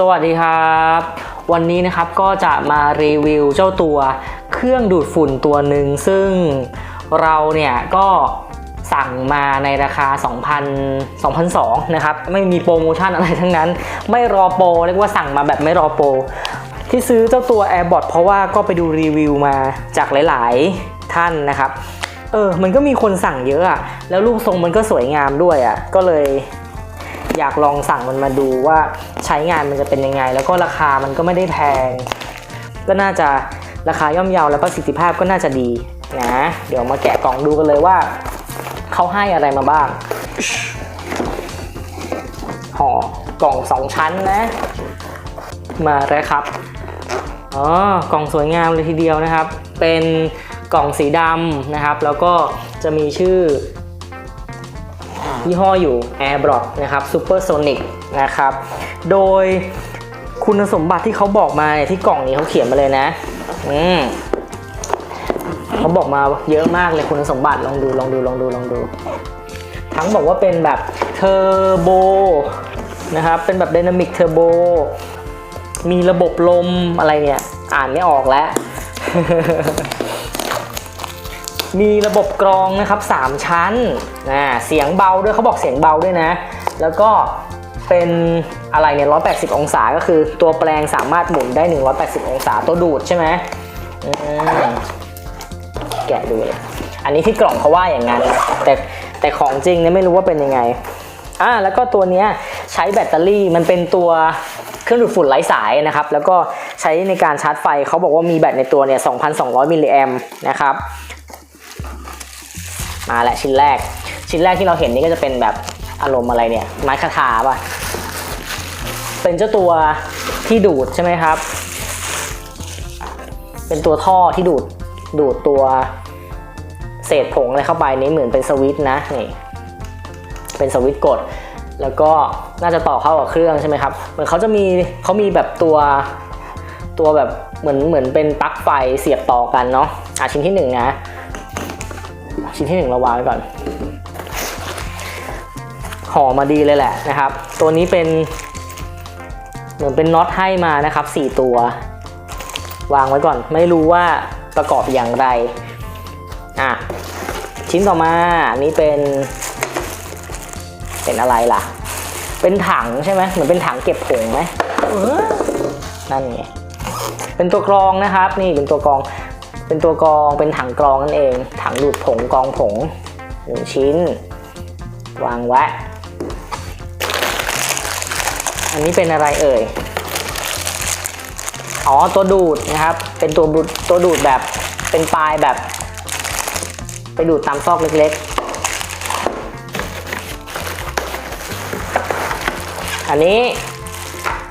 สวัสดีครับ วันนี้นะครับก็จะมารีวิวเจ้าตัวเครื่องดูดฝุ่นตัวหนึ่งซึ่งเราเนี่ยก็สั่งมาในราคา 2,000 2,002นะครับไม่มีโปรโมชั่นอะไรทั้งนั้น ไม่รอโปรเรียกว่าสั่งมาแบบไม่รอโปรที่ซื้อเจ้าตัว AirBot เพราะว่าก็ไปดูรีวิวมาจากหลาย ๆ ท่านนะครับเออ มันก็มีคนสั่งเยอะอะแล้วรูปทรงมันก็สวยงามด้วยอะก็เลย อยากลองสั่งมันมาดูว่าใช้งานมันจะเป็นยังไง แล้วก็ราคามันก็ไม่ได้แพง ก็น่าจะราคาย่อมเยาแล้วประสิทธิภาพก็น่าจะดีนะเดี๋ยวมาแกะกล่องดูกันเลยว่าเขาให้อะไรมาบ้างห่อกล่องสองชั้นนะ มาแล้วครับอ๋อกล่องสวยงามเลยทีเดียวนะครับ เป็นกล่องสีดำนะครับ แล้วก็จะมีชื่อ ยี่ห้ออยู่ AirBlock นะครับ Supersonic นะครับ โดยคุณสมบัติที่เขาบอกมาเนี่ยที่กล่องนี้เขาเขียนมาเลยนะอืมเขาบอกมาเยอะมากเลยคุณสมบัติลองดูลองดูลองดูลองดู ทั้งบอกว่าเป็นแบบเทอร์โบนะครับเป็นแบบ Dynamic Turbo มีระบบลมอะไรเนี่ย อ่านไม่ออกแล้ว มีระบบกรองนะครับ 3 ชั้นนะเสียงเบาด้วยเขาบอกเสียงเบาด้วยนะ แล้วก็เป็นอะไรเนี่ย 180 องศาก็คือตัวแปลงสามารถหมุนได้ 180 องศาตัวดูดใช่ไหมแกะดูเลย อันนี้ที่กล่องเขาว่าอย่างนั้นนะแต่แต่ของจริงเนี่ยไม่รู้ว่าเป็นยังไงอ่าแล้วก็ตัวนี้ใช้แบตเตอรี่มันเป็นตัวเครื่องดูดฝุ่นไร้สายนะครับ แล้วก็ใช้ในการชาร์จไฟเขาบอกว่ามีแบตในตัวเนี่ย 2,200 มิลลิแอมนะครับ มาและชิ้นแรก ชิ้นแรกที่เราเห็นนี่ก็จะเป็นแบบอารมณ์อะไรเนี่ย ไม้คาถาป่ะ เป็นเจ้าตัวที่ดูดใช่ไหมครับ เป็นตัวท่อที่ดูดดูดตัวเศษผงอะไรเข้าไปนี่เหมือนเป็นสวิตนะนี่เป็นสวิตกด แล้วก็น่าจะต่อเข้ากับเครื่องใช่ไหมครับเหมือนเขาจะมีเขามีแบบตัวตัวแบบเหมือนเหมือนเป็นปลั๊กไฟเสียบต่อกันเนาะอะชิ้นที่หนึ่งนะ ชิ้นที่หนึ่งเราวางไว้ก่อนห่อมาดีเลยแหละนะครับ ตัวนี้เป็น เหมือนเป็นน็อตให้มานะครับ4ตัว วางไว้ก่อน ไม่รู้ว่าประกอบอย่างไรอะชิ้นต่อมาอันนี้เป็น เป็นอะไรล่ะ เป็นถังใช่ไหมเหมือนเป็นถังเก็บผงไหมนั่นไงเป็นตัวกรองนะครับ นี่เป็นตัวกรอง เป็นตัวกรองเป็นถังกรองนั่นเอง ถังดูดผงกรองผงหนึ่งชิ้น วางไว้อันนี้เป็นอะไรเอ่ยอ๋อตัวดูดนะครับ เป็นตัวดูดตัวดูดแบบเป็นปลายแบบ ไปดูดตามซอกเล็กๆ อันนี้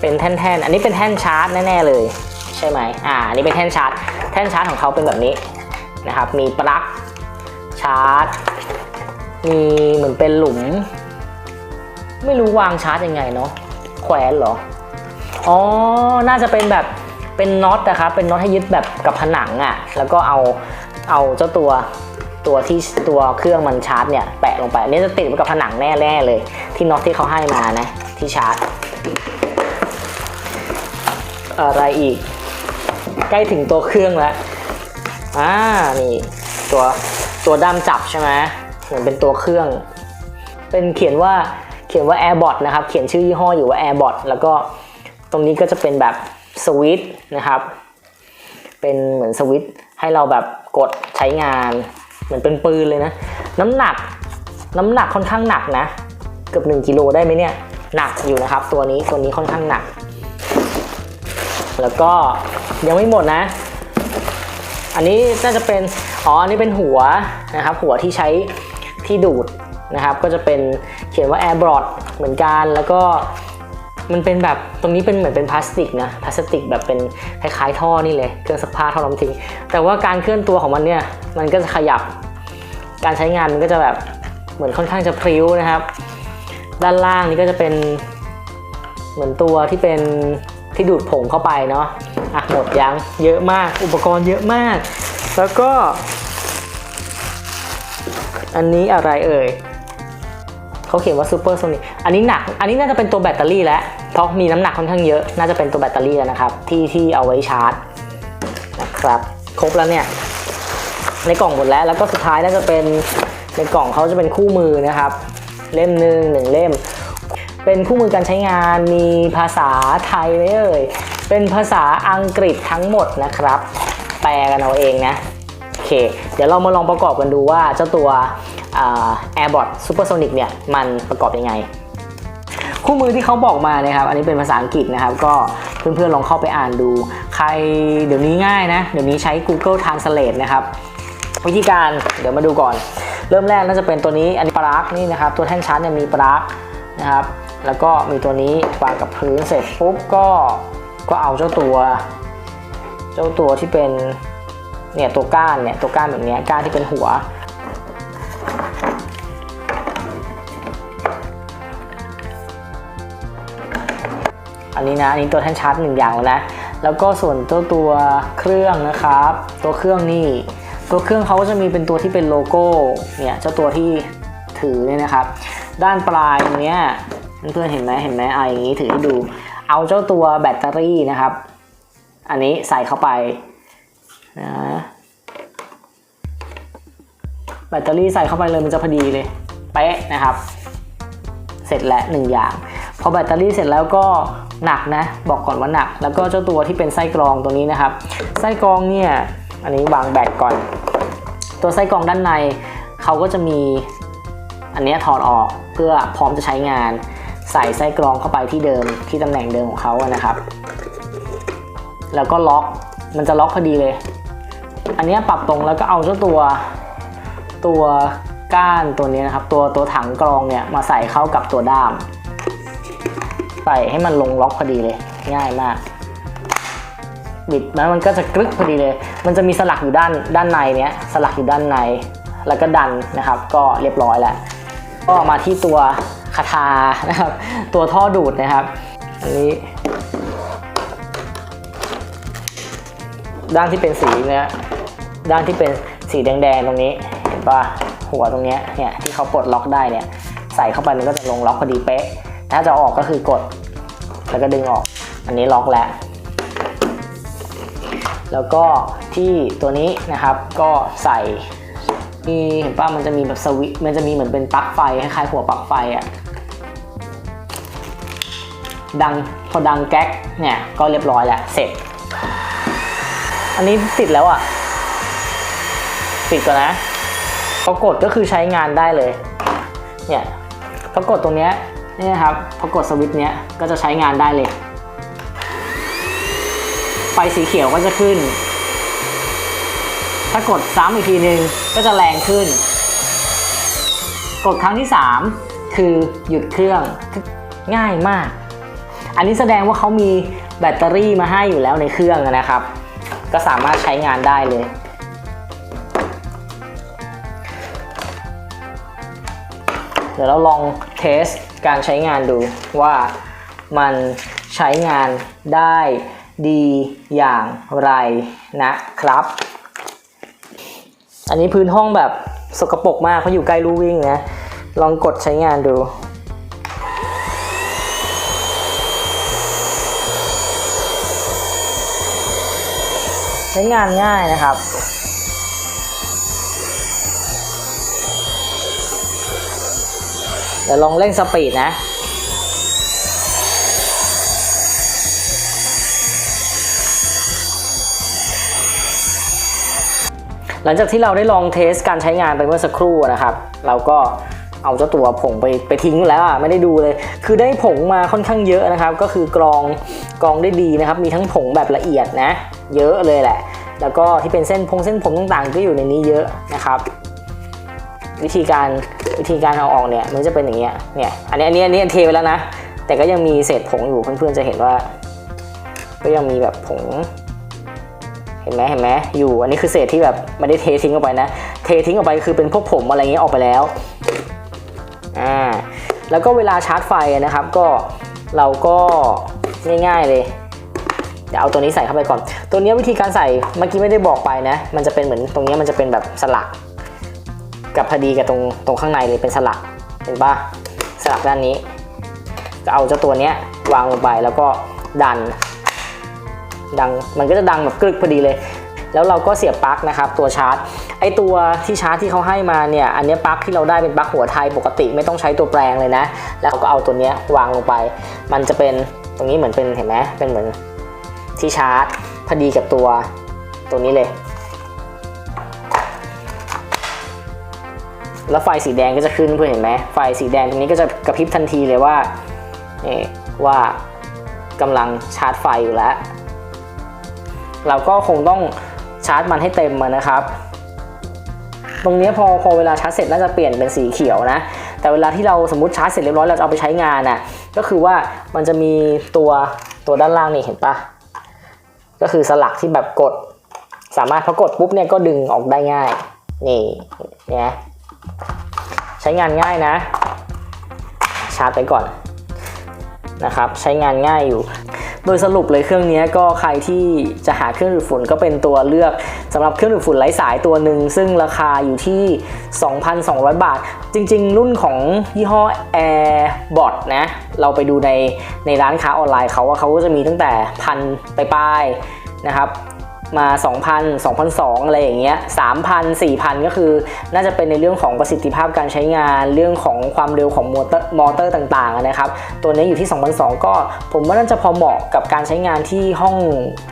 เป็นแท่นๆ อันนี้เป็นแท่นชาร์จแน่ๆเลย ใช่ไหมอ่าอันนี้เป็นแท่นชาร์จ ท่นชาร์จของเขาเป็นแบบนี้นะครับ มีปลั๊กชาร์จ มีเหมือนเป็นหลุม ไม่รู้วางชาร์จยังไงเนาะแขวนเหรอ อ๋อ น่าจะเป็นแบบเป็นน็อตนะครับ เป็นน็อตให้ยึดแบบกับผนังอะ่ะ แล้วก็เอาเอาเจ้าตัวตัวที่ตัวเครื่องมันชาร์จเนี่ยแปะลงไปอันนี้จะติดไว้กับผนังแน่ๆเลย ที่น็อตที่เขาให้มานะที่ชาร์จ อะไรอีก ใกล้ถึงตัวเครื่องแล้วอ่านี่ตัวตัวด้ามจับใช่ไหมเหมือนเป็นตัวเครื่อง เป็นเขียนว่าเขียนว่า AirBot นะครับ เขียนชื่อยี่ห้ออยู่ว่า AirBot แล้วก็ตรงนี้ก็จะเป็นแบบสวิตช์นะครับ เป็นเหมือนสวิตช์ให้เราแบบกดใช้งาน เหมือนเป็นปืนเลยนะ น้ำหนัก น้ำหนักค่อนข้างหนักนะ เกือบ1กิโลได้ไหมเนี่ย หนักอยู่นะครับ ตัวนี้ตัวนี้ค่อนข้างหนัก แล้วก็ยังไม่หมดนะ อันนี้น่าจะเป็น อ๋อ อันนี้เป็นหัวนะครับ หัวที่ใช้ที่ดูดนะครับ ก็จะเป็นเขียนว่า Air b r o d เหมือนกัน แล้วก็มันเป็นแบบตรงนี้เป็นเหมือนเป็นพลาสติกนะพลาสติกแบบเป็นคล้ายๆท่อนี่เลยเครื่องซักผ้าท่อน้ำทิ้งแต่ว่าการเคลื่อนตัวของมันเนี่ยมันก็จะขยับ การใช้งานมันก็จะแบบเหมือนค่อนข้างจะพริ้วนะครับ ด้านล่างนี่ก็จะเป็นเหมือนตัวที่เป็น ที่ดูดผงเข้าไปเนาะอะหมดยังเยอะมากอุปกรณ์เยอะมาก แล้วก็ อันนี้อะไรเอ่ยเขาเขียนว่าซูเปอร์โซนิกอันนี้หนัก อันนี้น่าจะเป็นตัวแบตเตอรี่แล้ว เพราะมีน้ำหนักค่อนข้างเยอะ น่าจะเป็นตัวแบตเตอรี่แล้วนะครับ ที่ที่เอาไว้ชาร์จนะครับ ครบแล้วเนี่ย ในกล่องหมดแล้ว แล้วก็สุดท้ายน่าจะเป็นในกล่องเขาจะเป็นคู่มือนะครับ เล่มหนึ่งหนึ่งเล่ม เป็นคู่มือการใช้งานมีภาษาไทยไหมเอ่ยเป็นภาษาอังกฤษทั้งหมดนะครับ แปลกันเอาเองนะโอเค เดี๋ยวเรามาลองประกอบกันดูว่าเจ้าตัว AirBot Supersonic เนี่ยมันประกอบยังไง คู่มือที่เขาบอกมาเนี่ยครับ อันนี้เป็นภาษาอังกฤษนะครับ ก็เพื่อนๆลองเข้าไปอ่านดู ใครเดี๋ยวนี้ง่ายนะ เดี๋ยวนี้ใช้ Google Translate นะครับ วิธีการเดี๋ยวมาดูก่อน เริ่มแรกน่าจะเป็นตัวนี้อันนี้ปลั๊กนี่นะครับ ตัวแท่นชาร์จเนี่ยมีปลั๊กนะครับ แล้วก็มีตัวนี้วางกับพื้นเสร็จปุ๊บก็ก็เอาเจ้าตัว เจ้าตัวที่เป็นเนี่ยตัวก้านเนี่ยตัวก้านแบบนี้ก้านที่เป็นหัว อันนี้นะอันนี้ตัวแท่นชาร์จหนึ่งอย่างแล้วนะแล้วก็ส่วนตัวตัวเครื่องนะครับ ตัวเครื่องนี่ตัวเครื่องเขาก็จะมีเป็นตัวที่เป็นโลโก้เนี่ยเจ้าตัวที่ถือเนี่ยนะครับ ด้านปลายตรงเนี้ย เพื่อนๆเห็นไหมเห็นไหมเอะอย่างนี้ถือให้ดู เอาเจ้าตัวแบตเตอรี่นะครับ อันนี้ใส่เข้าไปนะแบตเตอรี่ใส่เข้าไปเลยมันจะพอดีเลยเป๊ะนะครับ เสร็จแล้วหนึ่งอย่าง พอแบตเตอรี่เสร็จแล้วก็หนักนะ บอกก่อนว่าหนัก แล้วก็เจ้าตัวที่เป็นไส้กรองตัวนี้นะครับ ไส้กรองเนี่ยอันนี้วางแบตก่อน ตัวไส้กรองด้านในเขาก็จะมีอันนี้ถอดออกเพื่อพร้อมจะใช้งาน ใส่ไส้กรองเข้าไปที่เดิมที่ตำแหน่งเดิมของเขาอะนะครับ แล้วก็ล็อกมันจะล็อกพอดีเลย อันนี้ปรับตรงแล้วก็เอาเจ้าตัวตัวก้านตัวนี้นะครับ ตัวตัวถังกรองเนี่ยมาใส่เข้ากับตัวด้าม ใส่ให้มันลงล็อกพอดีเลย ง่ายมาก บิดแล้วมันก็จะกรึกพอดีเลย มันจะมีสลักอยู่ด้านด้านในเนี้ยสลักอยู่ด้านใน แล้วก็ดันนะครับ ก็เรียบร้อยแล้วก็มาที่ตัว คาทานะครับ ตัวท่อดูดนะครับ อันนี้ ด้านที่เป็นสีเนี่ยด้านที่เป็นสีแดงๆตรงนี้เห็นปะหัวตรงเนี้ยเนี่ยที่เขาปลดล็อกได้เนี่ยใส่เข้าไปมันก็จะลงล็อกพอดีเป๊ะ ถ้าจะออกก็คือกด แล้วก็ดึงออก อันนี้ล็อกแล้ว แล้วก็ที่ตัวนี้นะครับก็ใส่มีเห็นป่ะมันจะมีแบบสวิตมันจะมีเหมือนเป็นปลั๊กไฟคล้ายๆหัวปลั๊กไฟอะ่ะ ดังพอดังแก๊กเนี่ยก็เรียบร้อยแล้วเสร็จ อันนี้ติดแล้วอะ่ะติดก่อนนะพอกดก็คือใช้งานได้เลยเนี่ยพอกดตรงเนี้ยนี่นะครับพอกดสวิตช์เนี้ยก็จะใช้งานได้เลยไฟสีเขียวก็จะขึ้น ถ้ากดซ้ำอีกทีนึงก็จะแรงขึ้น กดครั้งที่ 3 คือหยุดเครื่องง่ายมาก อันนี้แสดงว่าเขามีแบตเตอรี่มาให้อยู่แล้วในเครื่องนะครับ ก็สามารถใช้งานได้เลย เดี๋ยวเราลองเทสการใช้งานดูว่ามันใช้งานได้ดีอย่างไรนะครับ อันนี้พื้นห้องแบบสกปรกมากเพราะอยู่ใกล้ลู่วิ่งนะ ลองกดใช้งานดู ช้งานง่ายนะครับ เดี๋ยวลองเร่งสปีดนะหลังจากที่เราได้ลองเทสการใช้งานไปเมื่อสักครู่นะครับ เราก็ เอาเจ้าตัวผงไปไปทิ้งแล้วอะไม่ได้ดูเลย คือได้ผงมาค่อนข้างเยอะนะครับ ก็คือกรองกรองได้ดีนะครับ มีทั้งผงแบบละเอียดนะ เยอะเลยแหละ แล้วก็ที่เป็นเส้นพงเส้นผมต่างๆ ก็อยู่ในนี้เยอะนะครับ วิธีการวิธีการเอาออกเนี่ยมันจะเป็นอย่างเงี้ยเนี่ยอันนี้อันนี้อันนี้เทไปแล้วนะ แต่ก็ยังมีเศษผงอยู่เพื่อนๆจะเห็นว่า ก็ยังมีแบบผงเห็นไหมเห็นไหมอยู่อันนี้คือเศษที่แบบไม่ได้เททิ้งออกไปนะ เททิ้งออกไปคือเป็นพวกผมอะไรเงี้ยออกไปแล้ว อ่าแล้วก็เวลาชาร์จไฟนะครับก็เราก็ง่ายๆเลยเดี๋ยวเอาตัวนี้ใส่เข้าไปก่อน ตัวนี้วิธีการใส่เมื่อกี้ไม่ได้บอกไปนะ มันจะเป็นเหมือนตรงนี้มันจะเป็นแบบสลัก กับพอดีกับตรงตรงข้างในเลยเป็นสลักเห็นปะสลักด้านนี้ก็เอาเจ้าตัวนี้วางลงไปแล้วก็ดันดังมันก็จะดังแบบกรึกพอดีเลย แล้วเราก็เสียบปลั๊กนะครับตัวชาร์จ ไอตัวที่ชาร์จที่เขาให้มาเนี่ยอันนี้ปลั๊กที่เราได้เป็นปลั๊กหัวไทยปกติไม่ต้องใช้ตัวแปลงเลยนะ แล้วเราก็เอาตัวนี้วางลงไป มันจะเป็นตรงนี้เหมือนเป็นเห็นไหมเป็นเหมือนที่ชาร์จพอดีกับตัวตัวนี้เลย แล้วไฟสีแดงก็จะขึ้นเพื่อนเห็นไหมไฟสีแดงตรงนี้ก็จะกระพริบทันทีเลยว่านี่ว่ากำลังชาร์จไฟอยู่แล้ว เราก็คงต้อง ชาร์จมันให้เต็มนะครับ ตรงนี้พอพอเวลาชาร์จเสร็จน่าจะเปลี่ยนเป็นสีเขียวนะ แต่เวลาที่เราสมมติชาร์จเสร็จเรียบร้อยเราจะเอาไปใช้งานน่ะก็คือว่ามันจะมีตัวตัวด้านล่างนี่เห็นปะก็คือสลักที่แบบกด สามารถพอกดปุ๊บเนี่ยก็ดึงออกได้ง่ายนี่เนี่ยใช้งานง่ายนะ ชาร์จไปก่อนนะครับ ใช้งานง่ายอยู่ โดยสรุปเลยเครื่องนี้ก็ใครที่จะหาเครื่องดูดฝุ่นก็เป็นตัวเลือกสำหรับเครื่องดูดฝุ่นไร้สายตัวหนึ่งซึ่งราคาอยู่ที่ 2,200 บาท จริง ๆ รุ่นของยี่ห้อ AirBot นะเราไปดูในในร้านค้าออนไลน์เขาว่าเขาก็จะมีตั้งแต่พันไปลายนะครับ มา 2,000 2,200อะไรอย่างเงี้ย3,000 4,000 ก็คือ น่าจะเป็นในเรื่องของประสิทธิภาพการใช้งาน เรื่องของความเร็วของมอเตอร์มอเตอร์ต่างๆนะครับ ตัวนี้อยู่ที่2,200ก็ผมว่าน่าจะพอเหมาะกับการใช้งานที่ห้อง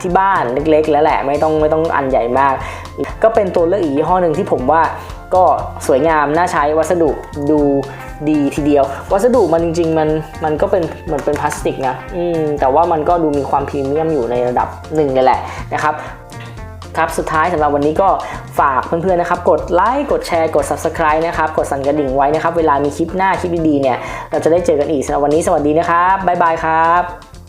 ที่บ้านเล็กๆ แล้วแหละ ไม่ต้องไม่ต้องอันใหญ่มาก ก็เป็นตัวเลือกอีกยี่ห้อหนึ่งที่ผมว่าก็สวยงาม น่าใช้วัสดุดูดีทีเดียว วัสดุมันจริง ๆ มันมันก็เป็นเหมือนเป็นพลาสติกนะ อืมแต่ว่ามันก็ดูมีความพรีเมียมอยู่ในระดับหนึ่งเลยแหละนะครับ ครับสุดท้ายสำหรับวันนี้ก็ฝากเพื่อนๆนะครับกดไลค์กดแชร์กด Subscribe นะครับกดสั่นกระดิ่งไว้นะครับ เวลามีคลิปหน้าคลิปดีๆเนี่ยเราจะได้เจอกันอีกสำหรับวันนี้สวัสดีนะครับบ๊ายบายครับ